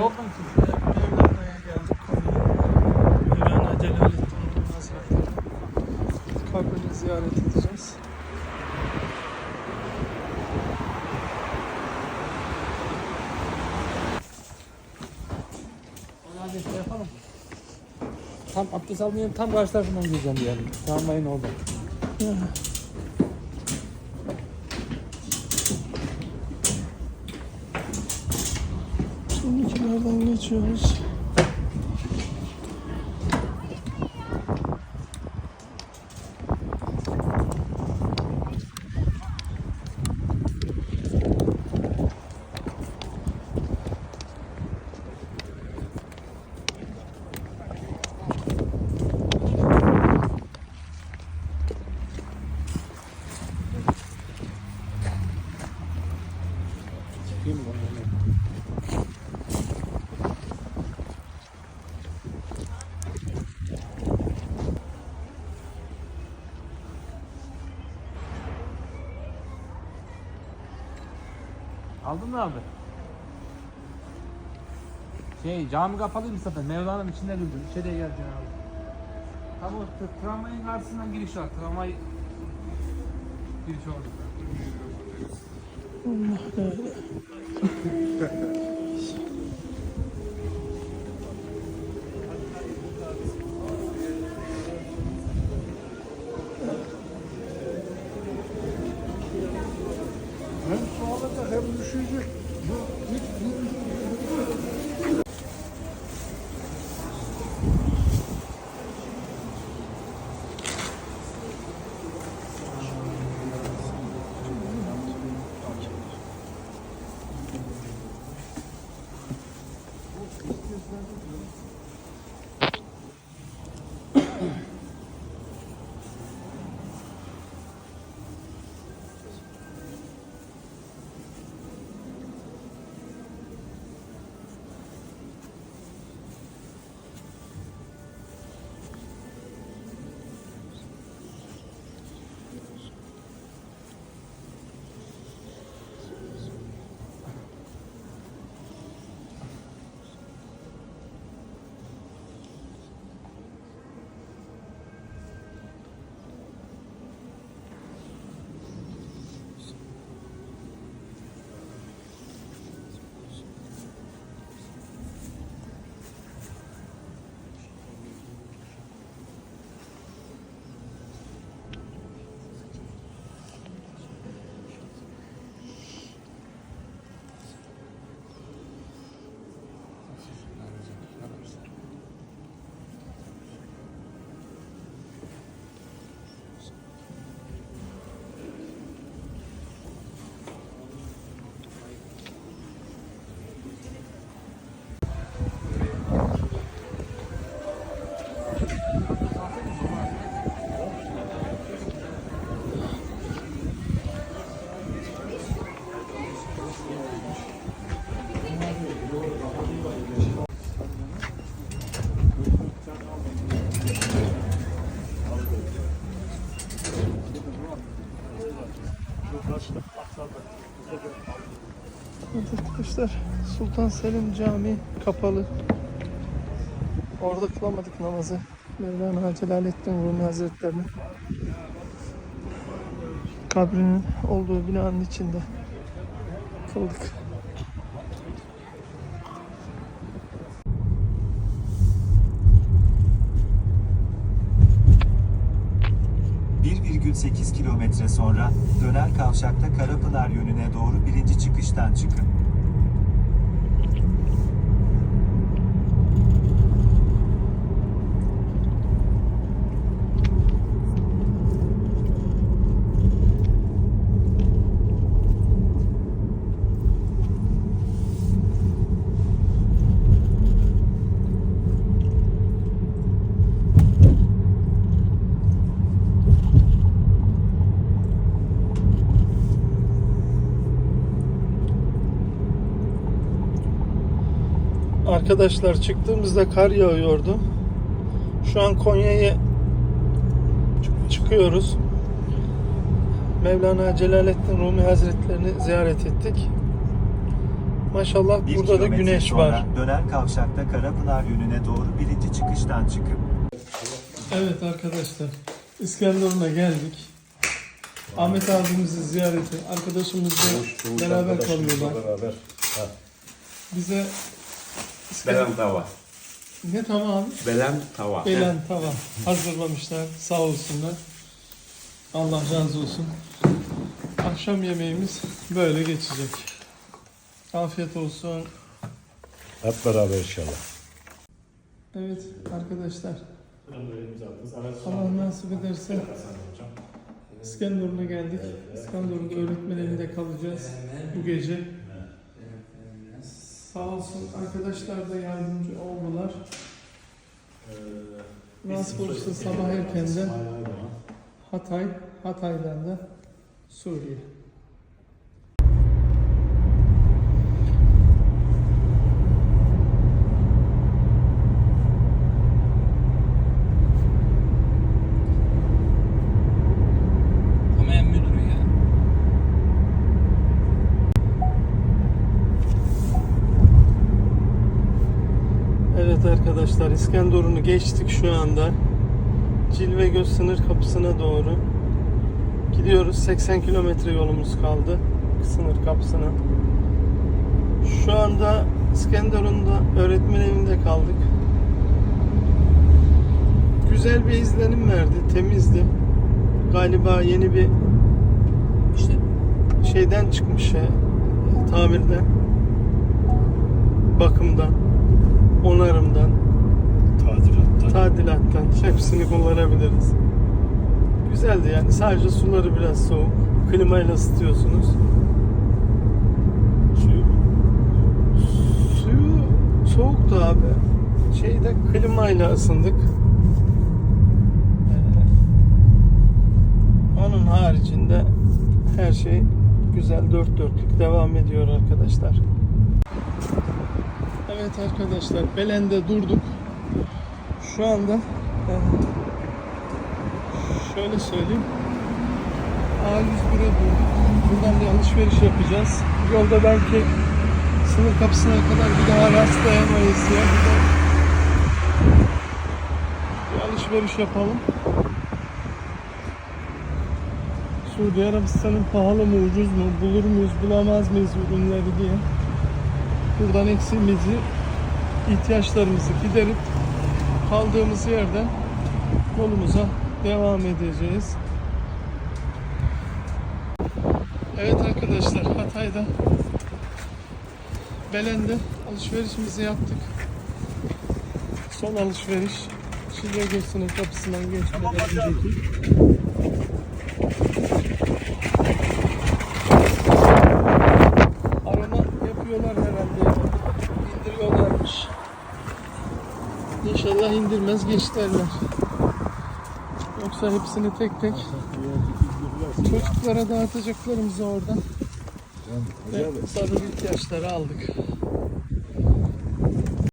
Yoldan çıktı. Mevlana'ya geldik Konya'ya. Mevlana Celaleddin Rumi Hazretleri kabrini ziyaret edeceğiz. Hadi şey yapalım. Tam abdest almayan tam karşı tarafından gireceğim diyelim. Tramvayın orada. Şimdikilerden geçiyoruz. Aldın mı abi? Şey cami kapalıydı zaten. Mevlana'nın içinde güldüm. İçeriye geleceksin abi. Tam o t- tramvayın karşısından giriş var. Tramvay giriş orada. Hem alacak Evet arkadaşlar Sultan Selim Camii kapalı. Orada kılamadık namazı. Mevlana Celaleddin Rumi Hazretleri'nin kabrinin olduğu binanın içinde kıldık. ...1,8 kilometre sonra döner kavşakta Karapınar yönüne doğru birinci çıkıştan çıkın. Arkadaşlar çıktığımızda kar yağıyordu. Şu an Konya'ya çık- çıkıyoruz. Mevlana Celaleddin Rumi Hazretlerini ziyaret ettik. Maşallah Bir burada da güneş sonra var. döner kavşakta Karapınar yönüne doğru birinci çıkıştan çıkıp Evet arkadaşlar, İskenderun'a geldik. Ahmet abimizi ziyareti, arkadaşımızla beraber kalıyorlar. Beraber. Bize İskender... Belen tava. ne tamam abi? Belen tava. Belen tava hazırlamışlar. Sağ olsunlar. Allah razı olsun. Akşam yemeğimiz böyle geçecek. Afiyet olsun. Hep beraber inşallah. Evet arkadaşlar. Allah nasip ederse İskenderun'a geldik. İskenderun'da öğretmen evinde kalacağız bu gece. Sağ olsun arkadaşlar da yardımcı oldular. Nasip olursa sabah erkenden Hatay, Hatay'dan da Suriye. Arkadaşlar İskenderun'u geçtik şu anda. Cilvegöz sınır kapısına doğru gidiyoruz. 80 kilometre yolumuz kaldı sınır kapısına. Şu anda İskenderun'da öğretmen evinde kaldık. Güzel bir izlenim verdi, temizdi. Galiba yeni bir İşte şeyden çıkmış ya, tamirden, bakımdan, onarımdan, Tadilattan. hepsini kullanabiliriz. Güzeldi yani sadece suları biraz soğuk. Klimayla ısıtıyorsunuz. Suyu soğuktu abi. Şeyde klimayla ısındık. Ee, Onun haricinde her şey güzel dört dörtlük devam ediyor arkadaşlar. Evet arkadaşlar Belen'de durduk. Şu anda şöyle söyleyeyim. A101'e durduk. Buradan bir alışveriş yapacağız. Yolda belki sınır kapısına kadar bir daha rastlayamayız ya. Bir alışveriş yapalım. Suudi Arabistan'ın pahalı mı ucuz mu bulur muyuz bulamaz mıyız ürünleri diye buradan eksiğimizi ihtiyaçlarımızı giderip kaldığımız yerden yolumuza devam edeceğiz. Evet arkadaşlar Hatay'da Belen'de alışverişimizi yaptık. Son alışveriş Şile Göğsü'nün kapısından geçmeden önceki. İnşallah indirmez geçlerler. Yoksa hepsini tek tek çocuklara dağıtacaklarımızı oradan ve sarı ihtiyaçları aldık.